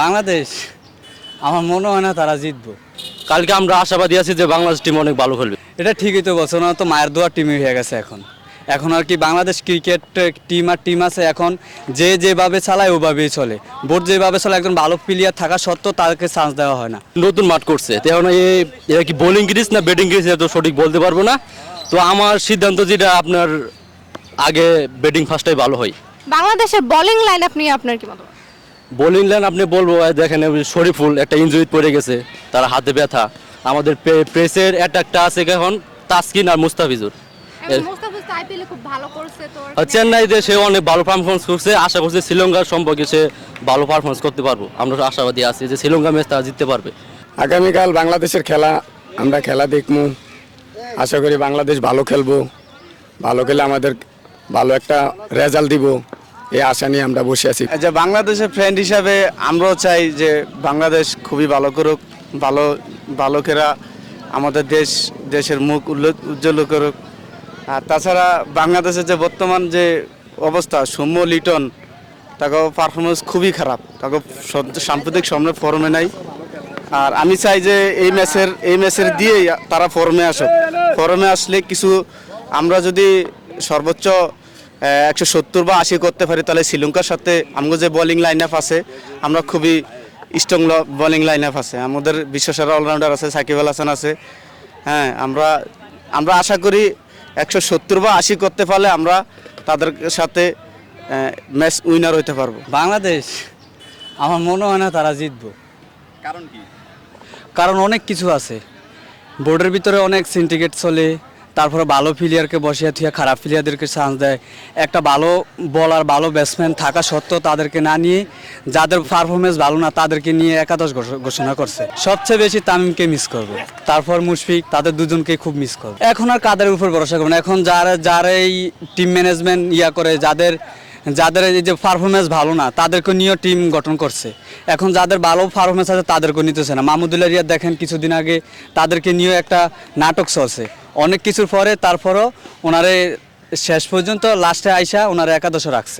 বাংলাদেশ আমার মনে হয় না তারা জিতবো। কালকে আমরা আশাবাদী আছি যে বাংলাদেশ টিম অনেক ভালো খেলবে। এটা ঠিকই তো বলছো না তো মায়ের দোয়ার টিমই হয়ে গেছে এখন। এখন আর কি বাংলাদেশ ক্রিকেট টিম আর টিম আছে এখন যে যেভাবে চালায় ওভাবেই চলে। বোর্ড যেভাবে চলে একজন ভালো প্লেয়ার থাকা সত্ত্বেও তাদেরকে চান্স দেওয়া হয় না। নতুন মাঠ করছে তো এখন এ- এরা কি বোলিং গ্রিজ না ব্যাটিং গ্রিজ তো সঠিক বলতে পারব না। তো আমার সিদ্ধান্ত যেটা আপনার আগে ব্যাটিং ফার্স্টটাই ভালো হয়। বাংলাদেশের বোলিং লাইন আপনি আপনার কি মত বোলিং লাইন আপনি বলব দেখেন শরীফুল একটা ইঞ্জুরি পড়ে গেছে তার হাতে ব্যথা। আমাদের প্রেসের অ্যাটাকটা আছে এখন? তাসকিন আর মুস্তাফিজুর। এর- মোস্তাফিজ তো আইপিএলে খুব ভালো করছে তো আর চেন্নাইতে সে অনেক ভালো পারফরমেন্স করছে আশা করছি শ্রীলঙ্কার সম্পর্কে সে ভালো পারফরমেন্স করতে পারব। আমরা আশাবাদী আছি যে শ্রীলঙ্কা ম্যাচ তারা জিততে পারবে। আগামীকাল বাংলাদেশের খেলা আমরা খেলা দেখব আশা করি বাংলাদেশ ভালো খেলব। ভালো খেলে আমাদের ভালো একটা রেজাল্ট দিব। এই আশা নিয়ে আমরা বসে আছি। যে বাংলাদেশের ফ্রেন্ড হিসাবে আমরাও চাই যে বাংলাদেশ খুবই ভালো করুক, ভালো ভালোকেরা আমাদের দেশ, দেশের মুখ উজ্জ্বল করুক। আর তাছাড়া বাংলাদেশের যে বর্তমান যে অবস্থা, সৌম্য লিটন তাকে পারফরমেন্স খুবই খারাপ। তাকে সাম্প্রতিক সময় ফর্মে নাই। আর আমি চাই যে এই ম্যাচের এই ম্যাচের দিয়েই তারা ফর্মে আসুক। ফর্মে আসলে কিছু আমরা যদি সর্বোচ্চ একশো সত্তর বা আশি করতে পারি তাহলে শ্রীলঙ্কার সাথে আমাদের যে বোলিং লাইন আপ আছে আমরা খুবই স্ট্রং বোলিং লাইন আপ আছে। আমাদের বিশ্বসেরা অলরাউন্ডার আছে সাকিব আল হাসান আছে। হ্যাঁ আমরা আমরা আশা করি একশো সত্তর বা আশি করতে পারলে আমরা তাদের সাথে ম্যাচ উইনার হইতে পারব। বাংলাদেশ আমার মনে হয় না তারা জিতবো। কারণ কি? কারণ অনেক কিছু আছে। বোর্ডের ভিতরে অনেক সিন্ডিকেট চলে তারপরে ভালো প্লেয়ারকে বসিয়ে থুয়ে খারাপ প্লেয়ারদেরকে চান্স দেয়। একটা ভালো বলার ভালো ব্যাটসম্যান থাকা সত্ত্বেও তাদেরকে না নিয়ে, যাদের পারফরমেন্স ভালো না, তাদেরকে নিয়ে একাদশ ঘোষণা করছে। সবচেয়ে বেশি তামিমকে মিস করবে। তারপর মুশফিক, তাদের দুজনকে খুব মিস করবে। এখন আর কাদের উপর ভরসা করবে না। এখন যারা যারা এই টিম ম্যানেজমেন্ট ইয়া করে, যাদের যাদের এই যে পারফরমেন্স ভালো না তাদেরকে নিয়েও টিম গঠন করছে। এখন যাদের ভালো পারফরমেন্স আছে তাদেরকে নিতেছে না। মাহমুদুল্লাহ রিয়াদ দেখেন, কিছুদিন আগে তাদেরকে নিয়েও একটা নাটক চলছে। অনেক কিছুর পরে, তারপরও ওনারে শেষ পর্যন্ত লাস্টে আইসা ওনারা একাদশ রাখছে।